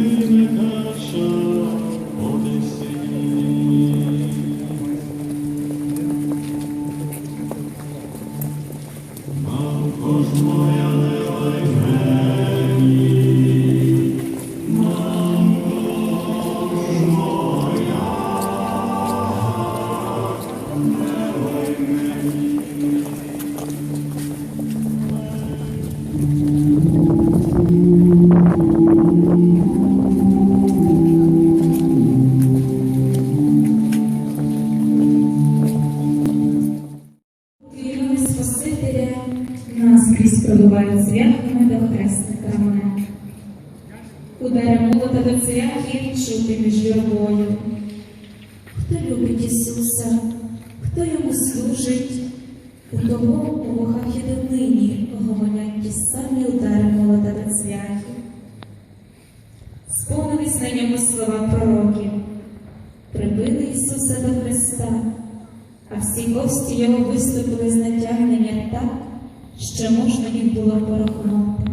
Amém. Перед цвяхами до хрестика мене. Удари молота до цвяхів чути між юрбою. Хто любить Ісуса, хто йому служить, у того у вухах і донині гомонять ті самі удари молота до цвяхів. Сповнились на ньому слова пророків. Прибили Ісуса до Христа, а всі кості його виступили з натягнення так, що можна їх було порахувати.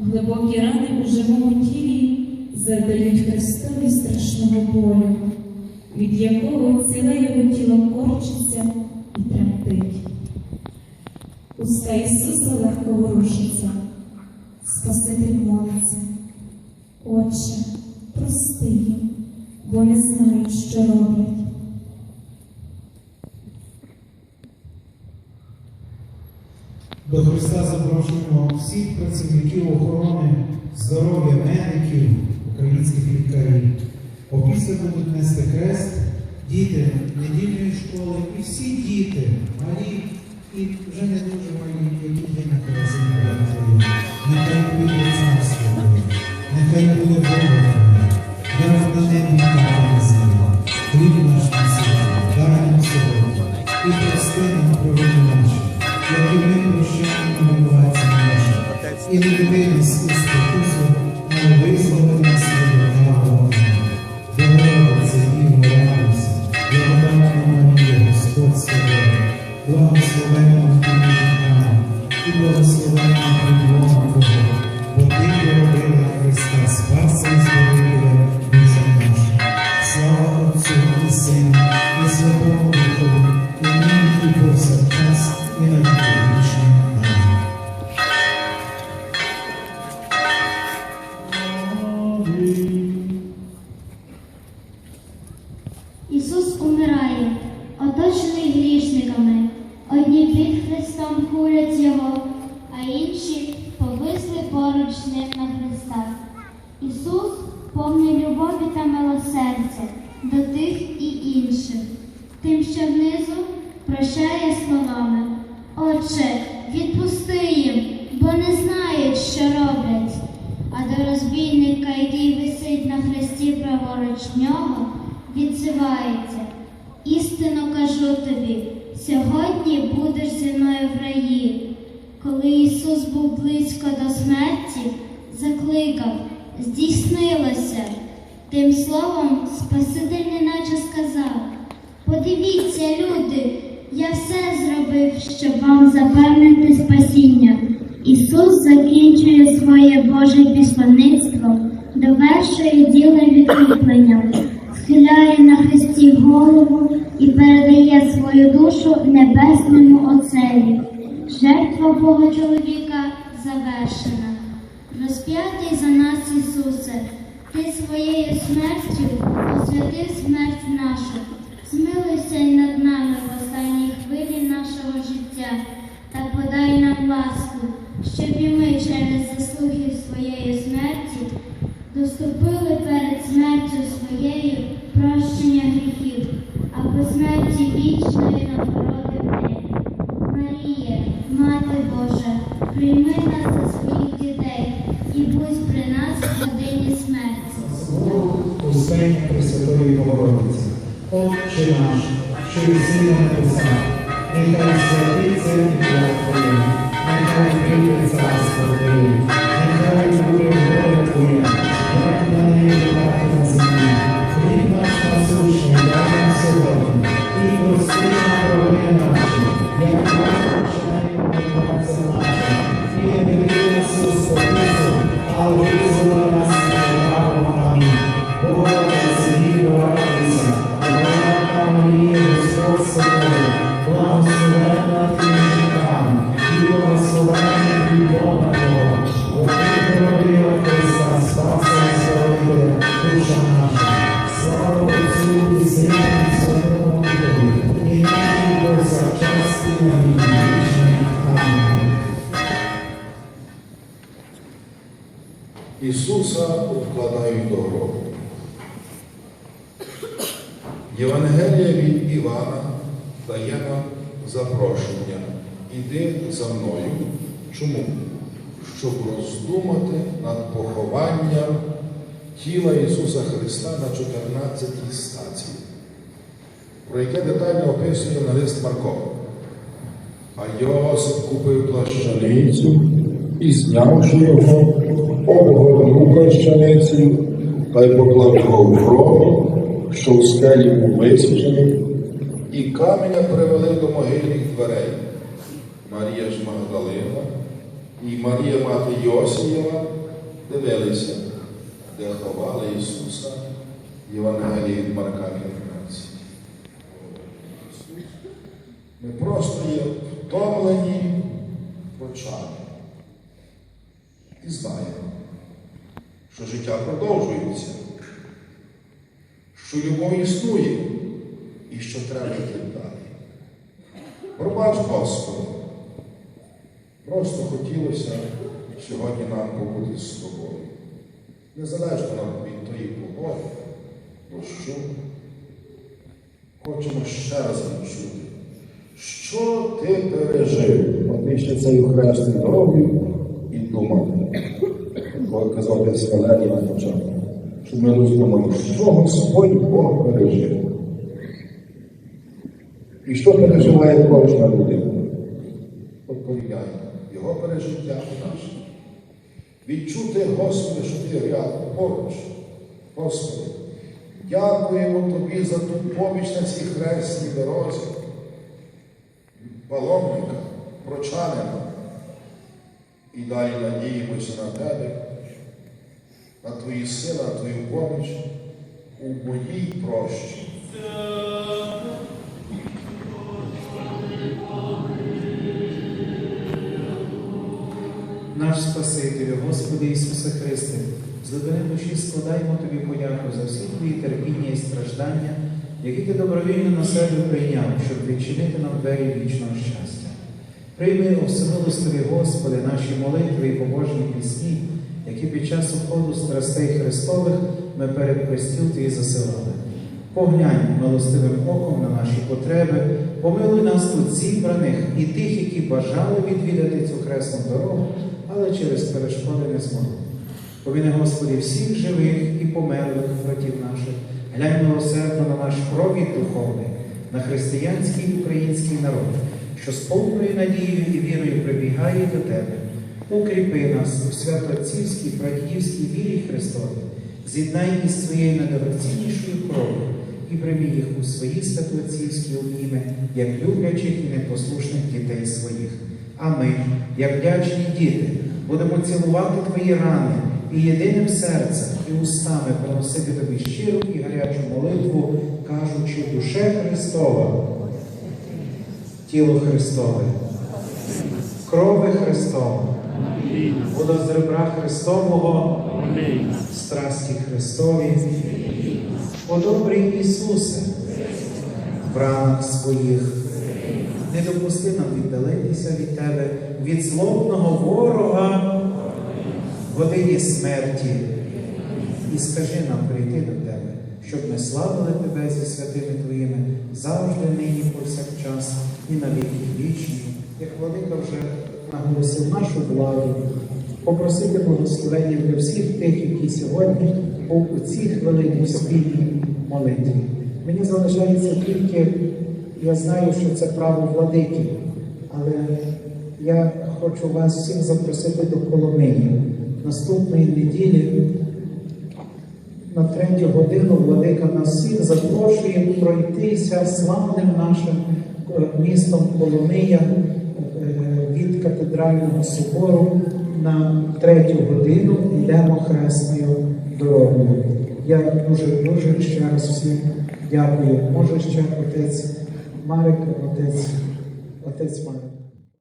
Глибокі рани у живому тілі завдають Христові страшного болю, від якого ціле його тіло корчиться і тремтить. Уста Ісуса легко ворушиться, Спаситель молиться. Отче, прости їм, бо не знають, що роблять. До Христа запрошуємо всіх працівників охорони здоров'я, медиків, українських лікарів. Опісля будуть нести хрест, діти недільної школи і всі діти, малі і вже не дуже малі, які є на Каразині. Благословенна жінками, і благословенна плодлона Твого, бо ти породила Христа, Спаса і Збавителя тих і інших. Тим, що внизу прощає словами. Отче, відпусти їм, бо не знають, що роблять. А до розбійника, який висить на хресті праворуч нього, відзивається. Істинно кажу тобі, сьогодні будеш зі мною в раї. Коли Ісус був близько до смерті, закликав, здійснилося. Тим словом Спаситель неначе сказав: Подивіться, люди, я все зробив, щоб вам запевнити спасіння. Ісус закінчує своє Боже післаництво, довершує діло відкуплення, схиляє на хресті голову і передає свою душу небесному Отцеві. Жертва Бога чоловіка завершена. Розп'ятий за нас, Ісусе, Ти своєю смертю освятив смерть нашу. Змилуйся й над нами в останній хвилі нашого життя та подай нам ласку, щоб і ми через заслуги своєї смерті доступили перед смертю своєю прощення гріхів, а по смерті вічної нагороди в небі. Марія, Мати Божа, прийми нас за своїх дітей і будь при нас годині смерті. Успення Пресвятої Богородиці, Отче наш, що єси сина небесах, нехай святиться ім'я Твоє, нехай прийде царство Твоє, нехай буде Марія, Господь з тобою, благословенна ти Збавителя, душа наша. Слава Отцю і Сину і Святому. Амінь. Ісуса вкладають до гробу. Євангелія від Івана дає нам запрошення. Іди за мною, Чому? Щоб роздумати над похованням тіла Ісуса Христа на 14 стації, про яке детально описує на лист Маркова. А Йосип купив плащаницю і, знявши його, обгорнув плащаницею та й поклав його в гроб, що в скелі був висічений, і каменя привели до могильних дверей. Марія ж Магдалина і Марія мати Йосієва дивилися, де ховали Ісуса Євангелії Марка 15. Ми просто є втомлені очами. І знаємо, що життя продовжується, що любов існує і що треба йти далі. Пробач, Господи, просто хотілося сьогодні нам побути з тобою. Незалежно нам від тої погоди, дощу. Хочемо ще раз відчути, що ти пережив, от ще цією хресною дорогою і думав, коли казав Валерій на початку, щоб ми роздумали, що Господь Бог пережив. І що переживає кожна людина? От його пережиття наше. Відчути, Господи, що ти рядом поруч. Господи, дякуємо Тобі за ту поміч на цій хресній дорозі, паломника, прочанина. І далі надіємося на Тебе, на Твої сили, на Твою поміч у моїй прощі. Наш Спасителю, Господи Ісусе Христе, з глибини душі складаємо Тобі подяку за всі Твої терпіння і страждання, які ти добровільно на себе прийняв, щоб відчинити нам двері вічного щастя. Прийми у всемилостиві, Господи, наші молитви і побожні пісні, які під час обходу страстей Христових ми перед престіл Твій засилали. Поглянь милостивим оком на наші потреби, помилуй нас тут зібраних і тих, які бажали відвідати цю хресну дорогу, але через перешкоди не змогли. Поміни, Господи, всіх живих і померлих братів наших, глянь милосердно на наш провід духовний, на християнський український народ, що з повною надією і вірою прибігає до Тебе. Укріпи нас у святоотцівській, братівській вірі Христовій, з'єднай із своєю найдорогоціннішою кров'ю і прийми їх у свої святоотцівські обійми, як люблячих і непослушних дітей своїх. А ми, як вдячні діти, будемо цілувати Твої рани і єдиним серцем і устами приносити тобі щиру і гарячу молитву, кажучи, душе Христова, тіло Христове, крови Христова, вода з Христового, страсті Христові. О добрий Ісусе, в ранах своїх, не допусти нам віддалитися від Тебе, від злобного ворога годині смерті. І скажи нам прийти до Тебе, щоб ми славили Тебе зі святими Твоїми завжди, нині, повсякчас і на віки вічні, як Владика вже наголосив нашу владу, попросити благословення для всіх тих, які сьогодні був у цій хвилині в спільній молитві. Мені залишається тільки, я знаю, що це право владики, але я хочу вас всіх запросити до Коломиї. Наступної неділі на третю годину владика нас всіх запрошує пройтися славним нашим е, містом Коломия від катедрального собору на третю годину йдемо хресною дорогою. Я дуже дуже ще раз всім дякую. Може ще отець Марик, отець, отець Марик.